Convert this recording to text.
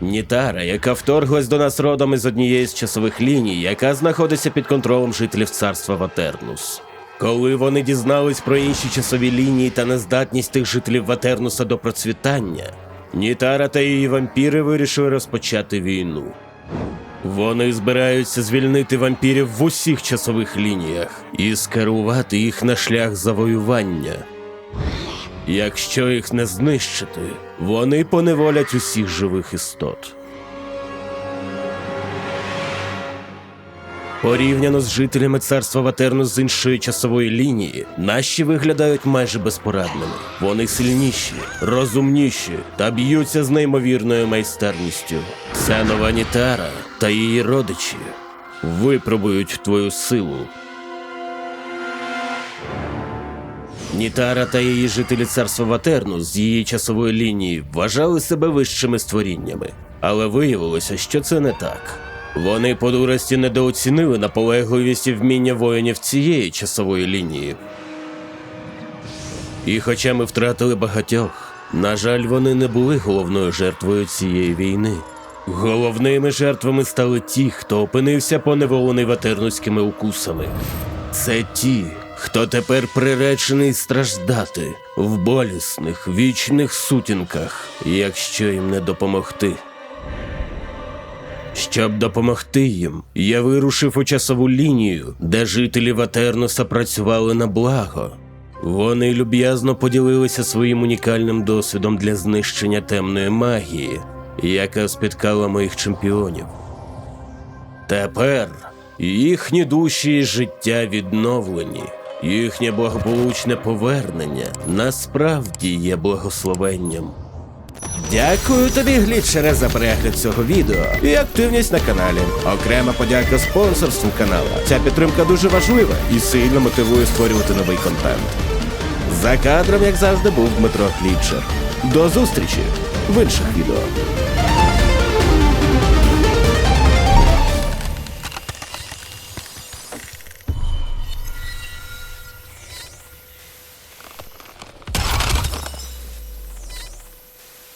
Нітара, яка вторглась до нас родом із однієї з часових ліній, яка знаходиться під контролем жителів царства Ватернус. Коли вони дізнались про інші часові лінії та нездатність тих жителів Ватернуса до процвітання, Нітара та її вампіри вирішили розпочати війну. Вони збираються звільнити вампірів в усіх часових лініях і скерувати їх на шлях завоювання. Якщо їх не знищити, вони поневолять усіх живих істот. Порівняно з жителями царства Ватернус з іншої часової лінії, наші виглядають майже безпорадними. Вони сильніші, розумніші та б'ються з неймовірною майстерністю. Це нова Нітара та її родичі випробують твою силу. Нітара та її жителі царства Ватерну з її часової лінії вважали себе вищими створіннями, але виявилося, що це не так. Вони по дурості недооцінили наполегливість і вміння воїнів цієї часової лінії. І хоча ми втратили багатьох, на жаль, вони не були головною жертвою цієї війни. Головними жертвами стали ті, хто опинився поневолений ватернуськими укусами. Це ті, хто тепер приречений страждати в болісних вічних сутінках, якщо їм не допомогти. Щоб допомогти їм, я вирушив у часову лінію, де жителі Ватернуса працювали на благо. Вони люб'язно поділилися своїм унікальним досвідом для знищення темної магії, яка спіткала моїх чемпіонів. Тепер їхні душі і життя відновлені, їхнє благополучне повернення насправді є благословенням. Дякую тобі, глітчере, за перегляд цього відео і активність на каналі. Окрема подяка спонсорству канала. Ця підтримка дуже важлива і сильно мотивує створювати новий контент. За кадром, як завжди, був Дмитро Глітчер. До зустрічі в інших відео.